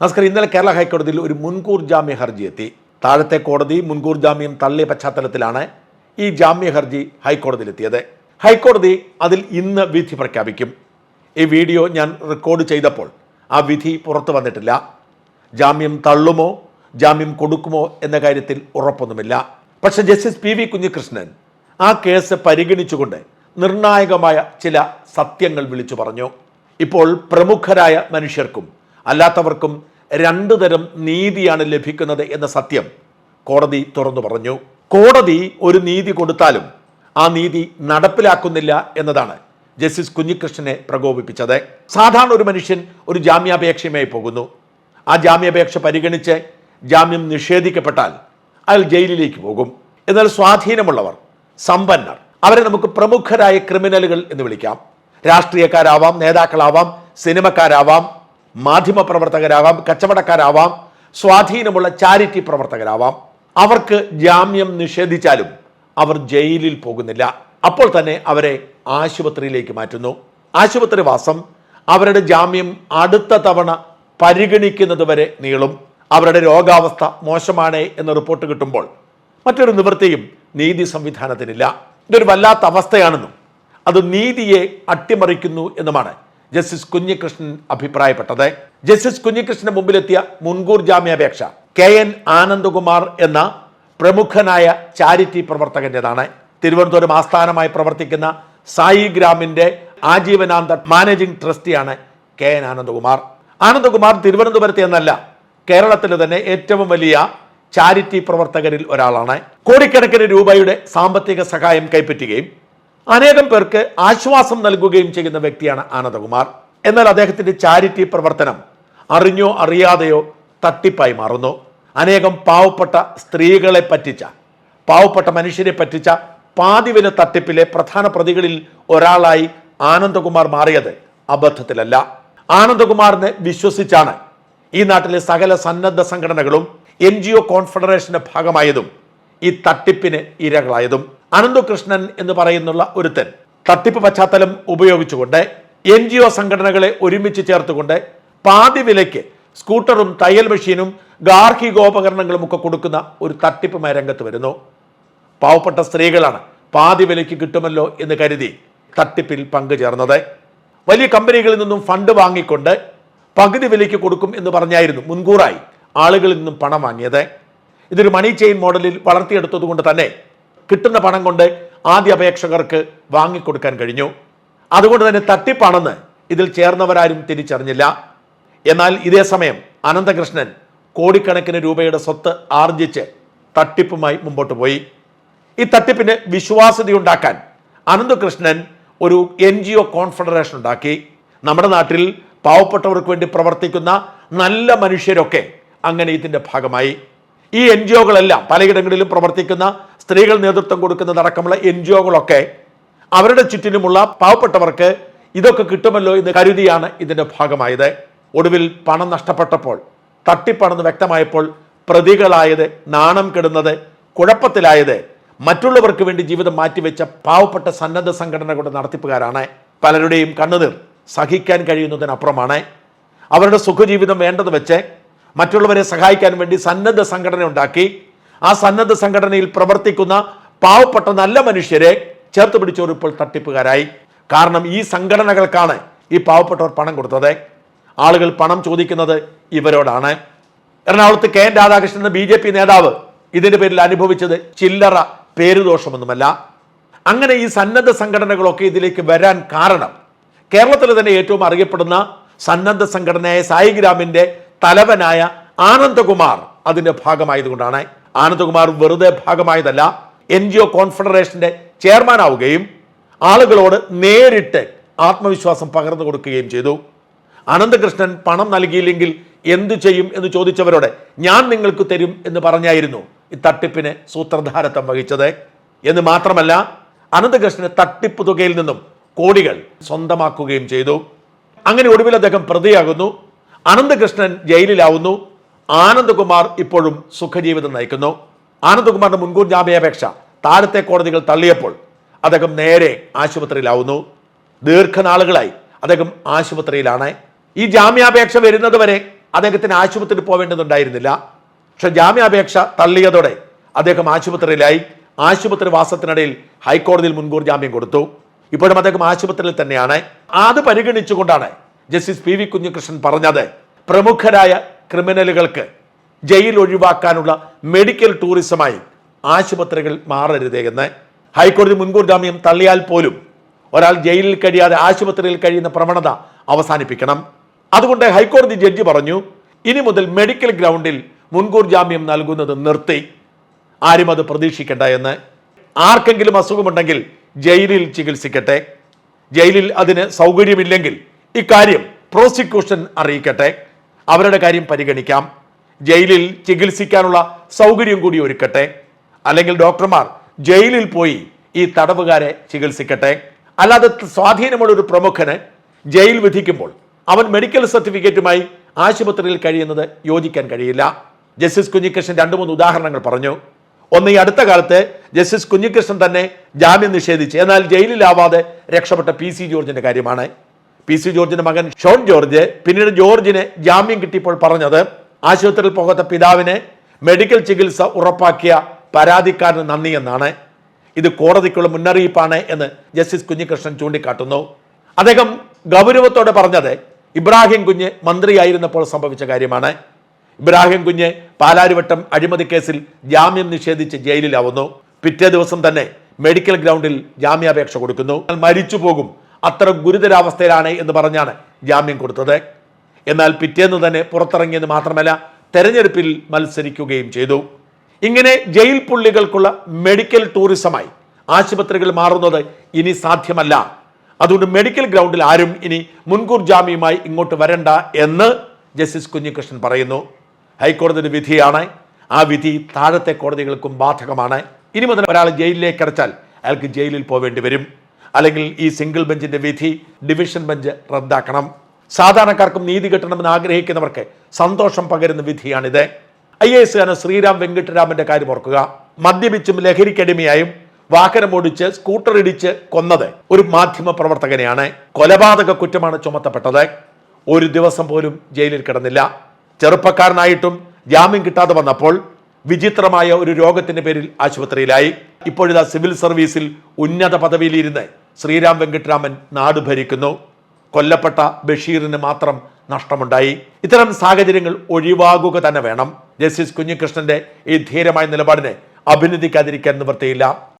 നമസ്കാരം. ഇന്നലെ കേരള ഹൈക്കോടതിയിൽ ഒരു മുൻകൂർ ജാമ്യ ഹർജി എത്തി. താഴത്തെ കോടതി മുൻകൂർ ജാമ്യം തള്ളിയ പശ്ചാത്തലത്തിലാണ് ഈ ജാമ്യ ഹർജി ഹൈക്കോടതിയിലെത്തിയത്. ഹൈക്കോടതി അതിൽ ഇന്ന് വിധി പ്രഖ്യാപിക്കും. ഈ വീഡിയോ ഞാൻ റെക്കോർഡ് ചെയ്തപ്പോൾ ആ വിധി പുറത്തു വന്നിട്ടില്ല. ജാമ്യം തള്ളുമോ ജാമ്യം കൊടുക്കുമോ എന്ന കാര്യത്തിൽ ഉറപ്പൊന്നുമില്ല. പക്ഷെ ജസ്റ്റിസ് പി വി കുഞ്ഞികൃഷ്ണൻ ആ കേസ് പരിഗണിച്ചുകൊണ്ട് നിർണായകമായ ചില സത്യങ്ങൾ വിളിച്ചു പറഞ്ഞു. ഇപ്പോൾ പ്രമുഖരായ മനുഷ്യർക്കും അല്ലാത്തവർക്കും രണ്ടു തരം നീതിയാണ് ലഭിക്കുന്നത് എന്ന സത്യം കോടതി തുറന്നു പറഞ്ഞു. കോടതി ഒരു നീതി കൊടുത്താലും ആ നീതി നടപ്പിലാക്കുന്നില്ല എന്നതാണ് ജസ്റ്റിസ് കുഞ്ഞികൃഷ്ണനെ പ്രകോപിപ്പിച്ചത്. സാധാരണ ഒരു മനുഷ്യൻ ഒരു ജാമ്യാപേക്ഷയുമായി പോകുന്നു. ആ ജാമ്യാപേക്ഷ പരിഗണിച്ച് ജാമ്യം നിഷേധിക്കപ്പെട്ടാൽ അയാൾ ജയിലിലേക്ക് പോകും. എന്നാൽ സ്വാധീനമുള്ളവർ സമ്പന്നർ അവരെ നമുക്ക് പ്രമുഖരായ ക്രിമിനലുകൾ എന്ന് വിളിക്കാം. രാഷ്ട്രീയക്കാരാവാം നേതാക്കളാവാം സിനിമക്കാരാവാം മാധ്യമപ്രവർത്തകരാവാം കച്ചവടക്കാരാവാം സ്വാധീനമുള്ള ചാരിറ്റി പ്രവർത്തകരാവാം. അവർക്ക് ജാമ്യം നിഷേധിച്ചാലും അവർ ജയിലിൽ പോകുന്നില്ല. അപ്പോൾ തന്നെ അവരെ ആശുപത്രിയിലേക്ക് മാറ്റുന്നു. ആശുപത്രി വാസം അവരുടെ ജാമ്യം അടുത്ത തവണ പരിഗണിക്കുന്നത് വരെ നീളും. അവരുടെ രോഗാവസ്ഥ മോശമാണ് എന്ന റിപ്പോർട്ട് കിട്ടുമ്പോൾ മറ്റൊരു നിവൃത്തിയും നീതി സംവിധാനത്തിനില്ല. ഇതൊരു വല്ലാത്ത അവസ്ഥയാണെന്നും അത് നീതിയെ അട്ടിമറിക്കുന്നു എന്നുമാണ് ജസ്റ്റിസ് കുഞ്ഞികൃഷ്ണൻ അഭിപ്രായപ്പെട്ടത്. ജസ്റ്റിസ് കുഞ്ഞികൃഷ്ണന് മുമ്പിലെത്തിയ മുൻകൂർ ജാമ്യാപേക്ഷ കെ എൻ ആനന്ദകുമാർ എന്ന പ്രമുഖനായ ചാരിറ്റി പ്രവർത്തകന്റേതാണ്. തിരുവനന്തപുരം ആസ്ഥാനമായി പ്രവർത്തിക്കുന്ന സായി ഗ്രാമിന്റെ ആജീവനാന്ത മാനേജിംഗ് ട്രസ്റ്റിയാണ് കെ എൻ ആനന്ദകുമാർ. ആനന്ദകുമാർ തിരുവനന്തപുരത്തെ എന്നല്ല കേരളത്തിലെ തന്നെ ഏറ്റവും വലിയ ചാരിറ്റി പ്രവർത്തകരിൽ ഒരാളാണ്. കോടിക്കണക്കിന് രൂപയുടെ സാമ്പത്തിക സഹായം കൈപ്പറ്റുകയും അനേകം പേർക്ക് ആശ്വാസം നൽകുകയും ചെയ്യുന്ന വ്യക്തിയാണ് ആനന്ദകുമാർ. എന്നാൽ അദ്ദേഹത്തിന്റെ ചാരിറ്റി പ്രവർത്തനം അറിഞ്ഞോ അറിയാതെയോ തട്ടിപ്പായി മാറുന്നു. അനേകം പാവപ്പെട്ട സ്ത്രീകളെ പറ്റിച്ച പാവപ്പെട്ട മനുഷ്യരെ പറ്റിച്ച പാതിവില തട്ടിപ്പിലെ പ്രധാന പ്രതികളിൽ ഒരാളായി ആനന്ദകുമാർ മാറിയത് അബദ്ധത്തിലല്ല. ആനന്ദകുമാറിനെ വിശ്വസിച്ചാണ് ഈ നാട്ടിലെ സകല സന്നദ്ധ സംഘടനകളും എൻ ജി ഒ കോൺഫെഡറേഷന്റെ ഭാഗമായതും ഈ തട്ടിപ്പിന് ഇരകളായതും. അനന്തകൃഷ്ണൻ എന്ന് പറയുന്നുള്ള ഒരുത്തൻ. തട്ടിപ്പ് പശ്ചാത്തലം ഉപയോഗിച്ചുകൊണ്ട് എൻ ജി ഒ സംഘടനകളെ ഒരുമിച്ച് ചേർത്തുകൊണ്ട് പാതി വിലയ്ക്ക് സ്കൂട്ടറും തയ്യൽ മെഷീനും ഗാർഹികോപകരണങ്ങളും ഒക്കെ കൊടുക്കുന്ന ഒരു തട്ടിപ്പുമായി രംഗത്ത് വരുന്നു. പാവപ്പെട്ട സ്ത്രീകളാണ് പാതി വിലയ്ക്ക് കിട്ടുമല്ലോ എന്ന് കരുതി തട്ടിപ്പിൽ പങ്കുചേർന്നത്. വലിയ കമ്പനികളിൽ നിന്നും ഫണ്ട് വാങ്ങിക്കൊണ്ട് പകുതി വിലയ്ക്ക് കൊടുക്കും എന്ന് പറഞ്ഞായിരുന്നു മുൻകൂറായി ആളുകളിൽ നിന്നും പണം വാങ്ങിയത്. ഇതൊരു മണി ചെയിൻ മോഡലിൽ വളർത്തിയെടുത്തത് കൊണ്ട് തന്നെ കിട്ടുന്ന പണം കൊണ്ട് ആദ്യ അപേക്ഷകർക്ക് വാങ്ങിക്കൊടുക്കാൻ കഴിഞ്ഞു. അതുകൊണ്ട് തന്നെ തട്ടിപ്പാണെന്ന് ഇതിൽ ചേർന്നവരാരും തിരിച്ചറിഞ്ഞില്ല. എന്നാൽ ഇതേ സമയം അനന്തകൃഷ്ണൻ കോടിക്കണക്കിന് രൂപയുടെ സ്വത്ത് ആർജിച്ച് തട്ടിപ്പുമായി മുമ്പോട്ട് പോയി. ഈ തട്ടിപ്പിന് വിശ്വാസ്യതയുണ്ടാക്കാൻ അനന്തകൃഷ്ണൻ ഒരു എൻ ജി ഒ കോൺഫെഡറേഷൻ ഉണ്ടാക്കി. നമ്മുടെ നാട്ടിൽ പാവപ്പെട്ടവർക്ക് വേണ്ടി പ്രവർത്തിക്കുന്ന നല്ല മനുഷ്യരൊക്കെ അങ്ങനെ ഇതിന്റെ ഭാഗമായി. ഈ എൻ ജി ഒകളെല്ലാം പലയിടങ്ങളിലും പ്രവർത്തിക്കുന്ന സ്ത്രീകൾ നേതൃത്വം കൊടുക്കുന്നതടക്കമുള്ള എൻ ജി ഒകളൊക്കെ അവരുടെ ചുറ്റിനുമുള്ള പാവപ്പെട്ടവർക്ക് ഇതൊക്കെ കിട്ടുമല്ലോ എന്ന് കരുതിയാണ് ഇതിന്റെ ഭാഗമായത്. ഒടുവിൽ പണം നഷ്ടപ്പെട്ടപ്പോൾ തട്ടിപ്പണെന്ന് വ്യക്തമായപ്പോൾ പ്രതികളായത് നാണം കെടുന്നത് കുഴപ്പത്തിലായത് മറ്റുള്ളവർക്ക് വേണ്ടി ജീവിതം മാറ്റിവെച്ച പാവപ്പെട്ട സന്നദ്ധ സംഘടനകളുടെ നടത്തിപ്പുകാരാണ്. പലരുടെയും കണ്ണുനീർ സഹിക്കാൻ കഴിയുന്നതിനപ്പുറമാണ്. അവരുടെ സുഖജീവിതം വേണ്ടത് വെച്ച് മറ്റുള്ളവരെ സഹായിക്കാൻ വേണ്ടി സന്നദ്ധ സംഘടന ഉണ്ടാക്കി ആ സന്നദ്ധ സംഘടനയിൽ പ്രവർത്തിക്കുന്ന പാവപ്പെട്ട നല്ല മനുഷ്യരെ ചേർത്ത് പിടിച്ചവർ ഇപ്പോൾ തട്ടിപ്പുകാരായി. കാരണം ഈ സംഘടനകൾക്കാണ് ഈ പാവപ്പെട്ടവർ പണം കൊടുത്തത്. ആളുകൾ പണം ചോദിക്കുന്നത് ഇവരോടാണ്. എറണാകുളത്ത് കെ എൻ രാധാകൃഷ്ണൻ എന്ന ബി ജെ പി നേതാവ് ഇതിന്റെ പേരിൽ അനുഭവിച്ചത് ചില്ലറ പേരുദോഷമൊന്നുമല്ല. അങ്ങനെ ഈ സന്നദ്ധ സംഘടനകളൊക്കെ ഇതിലേക്ക് വരാൻ കാരണം കേരളത്തിൽ തന്നെ ഏറ്റവും അറിയപ്പെടുന്ന സന്നദ്ധ സംഘടനയായ സായിഗ്രാമിന്റെ തലവനായ ആനന്ദകുമാർ അതിന്റെ ഭാഗമായതുകൊണ്ടാണ്. ആനന്ദകുമാർ വെറുതെ ഭാഗമായതല്ല എൻ ജി ഒ കോൺഫെഡറേഷന്റെ ചെയർമാൻ ആവുകയും ആളുകളോട് നേരിട്ട് ആത്മവിശ്വാസം പകർന്നു കൊടുക്കുകയും ചെയ്തു. അനന്തകൃഷ്ണൻ പണം നൽകിയില്ലെങ്കിൽ എന്തു ചെയ്യും എന്ന് ചോദിച്ചവരോട് ഞാൻ നിങ്ങൾക്ക് തരും എന്ന് പറഞ്ഞായിരുന്നു ഈ തട്ടിപ്പിന് സൂത്രധാരത്വം വഹിച്ചത്. എന്ന് മാത്രമല്ല അനന്തകൃഷ്ണന് തട്ടിപ്പ് തുകയിൽ നിന്നും കോടികൾ സ്വന്തമാക്കുകയും ചെയ്തു. അങ്ങനെ ഒടുവിൽ അദ്ദേഹം പ്രതിയാകുന്നു. അനന്തകൃഷ്ണൻ ജയിലിലാവുന്നു. ആനന്ദകുമാർ ഇപ്പോഴും സുഖജീവിതം നയിക്കുന്നു. ആനന്ദകുമാറിന്റെ മുൻകൂർ ജാമ്യാപേക്ഷ. താഴത്തെ കോടതികൾ തള്ളിയപ്പോൾ അദ്ദേഹം നേരെ ആശുപത്രിയിലാവുന്നു. ദീർഘനാളുകളായി അദ്ദേഹം ആശുപത്രിയിലാണ്. ഈ ജാമ്യാപേക്ഷ വരുന്നതുവരെ അദ്ദേഹത്തിന് ആശുപത്രിയിൽ പോവേണ്ടതുണ്ടായിരുന്നില്ല. പക്ഷെ ജാമ്യാപേക്ഷ തള്ളിയതോടെ അദ്ദേഹം ആശുപത്രിയിലായി. ആശുപത്രി വാസത്തിനിടയിൽ ഹൈക്കോടതിയിൽ മുൻകൂർ ജാമ്യം കൊടുത്തു. ഇപ്പോഴും അദ്ദേഹം ആശുപത്രിയിൽ തന്നെയാണ്. അത് പരിഗണിച്ചുകൊണ്ടാണ് ജസ്റ്റിസ് പി വി കുഞ്ഞികൃഷ്ണൻ പറഞ്ഞത്. പ്രമുഖരായ ക്രിമിനലുകൾക്ക് ജയിൽ ഒഴിവാക്കാനുള്ള മെഡിക്കൽ ടൂറിസമായി ആശുപത്രികൾ മാറരുത് എന്ന് ഹൈക്കോടതി മുൻകൂർ ജാമ്യം തള്ളിയാൽ പോലും ഒരാൾ ജയിലിൽ കഴിയാതെ ആശുപത്രിയിൽ കഴിയുന്ന പ്രവണത അവസാനിപ്പിക്കണം. അതുകൊണ്ട് ഹൈക്കോടതി ജഡ്ജി പറഞ്ഞു ഇനി മുതൽ മെഡിക്കൽ ഗ്രൗണ്ടിൽ മുൻകൂർ ജാമ്യം നൽകുന്നത് നിർത്തി. ആരും അത് പ്രതീക്ഷിക്കണ്ട എന്ന്. ആർക്കെങ്കിലും അസുഖമുണ്ടെങ്കിൽ ജയിലിൽ ചികിത്സിക്കട്ടെ. ജയിലിൽ അതിന് സൗകര്യമില്ലെങ്കിൽ ഇക്കാര്യം പ്രോസിക്യൂഷൻ അറിയിക്കട്ടെ. അവരുടെ കാര്യം പരിഗണിക്കാം. ജയിലിൽ ചികിത്സിക്കാനുള്ള സൗകര്യം കൂടി ഒരുക്കട്ടെ. അല്ലെങ്കിൽ ഡോക്ടർമാർ ജയിലിൽ പോയി ഈ തടവുകാരെ ചികിത്സിക്കട്ടെ. അല്ലാതെ സ്വാധീനമുള്ള ഒരു പ്രമുഖന് ജയിൽ വിധിക്കുമ്പോൾ അവൻ മെഡിക്കൽ സർട്ടിഫിക്കറ്റുമായി ആശുപത്രിയിൽ കഴിയുന്നത് യോജിക്കാൻ കഴിയില്ല. ജസ്റ്റിസ് കുഞ്ഞികൃഷ്ണൻ രണ്ട് മൂന്ന് ഉദാഹരണങ്ങൾ പറഞ്ഞു. ഒന്ന് ഈ അടുത്ത കാലത്ത് ജസ്റ്റിസ് കുഞ്ഞികൃഷ്ണൻ തന്നെ ജാമ്യം നിഷേധിച്ച് എന്നാൽ ജയിലിലാവാതെ രക്ഷപ്പെട്ട പി സി ജോർജിന്റെ കാര്യമാണ്. പി സി ജോർജിന്റെ മകൻ ഷോൺ ജോർജ് പിന്നീട് ജോർജിന് ജാമ്യം കിട്ടിയപ്പോൾ പറഞ്ഞത് ആശുപത്രിയിൽ പോകാത്ത പിതാവിനെ മെഡിക്കൽ ചികിത്സ ഉറപ്പാക്കിയ പരാതിക്കാരന് നന്ദി എന്നാണ്. ഇത് കോടതിക്കുള്ള മുന്നറിയിപ്പാണ് എന്ന് ജസ്റ്റിസ് കുഞ്ഞികൃഷ്ണൻ ചൂണ്ടിക്കാട്ടുന്നു. അദ്ദേഹം ഗൗരവത്തോടെ പറഞ്ഞത് ഇബ്രാഹിം കുഞ്ഞ് മന്ത്രിയായിരുന്നപ്പോൾ സംഭവിച്ച കാര്യമാണ്. ഇബ്രാഹിം കുഞ്ഞ് പാലാരിവട്ടം അഴിമതി കേസിൽ ജാമ്യം നിഷേധിച്ച് ജയിലിലാവുന്നു. പിറ്റേ ദിവസം തന്നെ മെഡിക്കൽ ഗ്രൗണ്ടിൽ ജാമ്യാപേക്ഷ കൊടുക്കുന്നു. മരിച്ചു പോകും അത്ര ഗുരുതരാവസ്ഥയിലാണ് എന്ന് പറഞ്ഞാണ് ജാമ്യം കൊടുത്തത്. എന്നാൽ പിറ്റേന്ന് തന്നെ പുറത്തിറങ്ങിയത് മാത്രമല്ല തെരഞ്ഞെടുപ്പിൽ മത്സരിക്കുകയും ചെയ്തു. ഇങ്ങനെ ജയിൽ പുള്ളികൾക്കുള്ള മെഡിക്കൽ ടൂറിസമായി ആശുപത്രികൾ മാറുന്നത് ഇനി സാധ്യമല്ല. അതുകൊണ്ട് മെഡിക്കൽ ഗ്രൗണ്ടിൽ ആരും ഇനി മുൻകൂർ ജാമ്യമായി ഇങ്ങോട്ട് വരണ്ട എന്ന് ജസ്റ്റിസ് കുഞ്ഞികൃഷ്ണൻ പറയുന്നു. ഹൈക്കോടതിയുടെ വിധിയാണ്. ആ വിധി താഴത്തെ കോടതികൾക്കും ബാധകമാണ്. ഇനി മുതൽ ഒരാൾ ജയിലിലേക്ക് അടച്ചാൽ അയാൾക്ക് ജയിലിൽ പോവേണ്ടി വരും. അല്ലെങ്കിൽ ഈ സിംഗിൾ ബെഞ്ചിന്റെ വിധി ഡിവിഷൻ ബെഞ്ച് റദ്ദാക്കണം. സാധാരണക്കാർക്കും നീതി കിട്ടണമെന്ന് ആഗ്രഹിക്കുന്നവർക്ക് സന്തോഷം പകരുന്ന വിധിയാണിത്. ഐ എ എസ് ശ്രീരാം വെങ്കിട്ടരാമന്റെ കാര്യം ഓർക്കുക. മദ്യപിച്ചും ലഹരിക്കടിമയായും വാഹനം ഓടിച്ച് സ്കൂട്ടർ ഇടിച്ച് കൊന്നത് ഒരു മാധ്യമ പ്രവർത്തകനെയാണ്. കൊലപാതക കുറ്റമാണ് ചുമത്തപ്പെട്ടത്. ഒരു ദിവസം പോലും ജയിലിൽ കിടന്നില്ല. ചെറുപ്പക്കാരനായിട്ടും ജാമ്യം കിട്ടാതെ വന്നപ്പോൾ വിചിത്രമായ ഒരു രോഗത്തിന്റെ പേരിൽ ആശുപത്രിയിലായി. ഇപ്പോഴിതാ സിവിൽ സർവീസിൽ ഉന്നത പദവിയിലിരുന്ന് ശ്രീരാം വെങ്കിട്ടരാമൻ നാട് ഭരിക്കുന്നു. കൊല്ലപ്പെട്ട ബഷീറിന് മാത്രം നഷ്ടമുണ്ടായി. ഇത്തരം സാഹചര്യങ്ങൾ ഒഴിവാകുക തന്നെ വേണം. ജസ്റ്റിസ് കുഞ്ഞികൃഷ്ണന്റെ ഈ ധീരമായ നിലപാടിനെ അഭിനന്ദിക്കാതിരിക്കാൻ നിവൃത്തിയില്ല.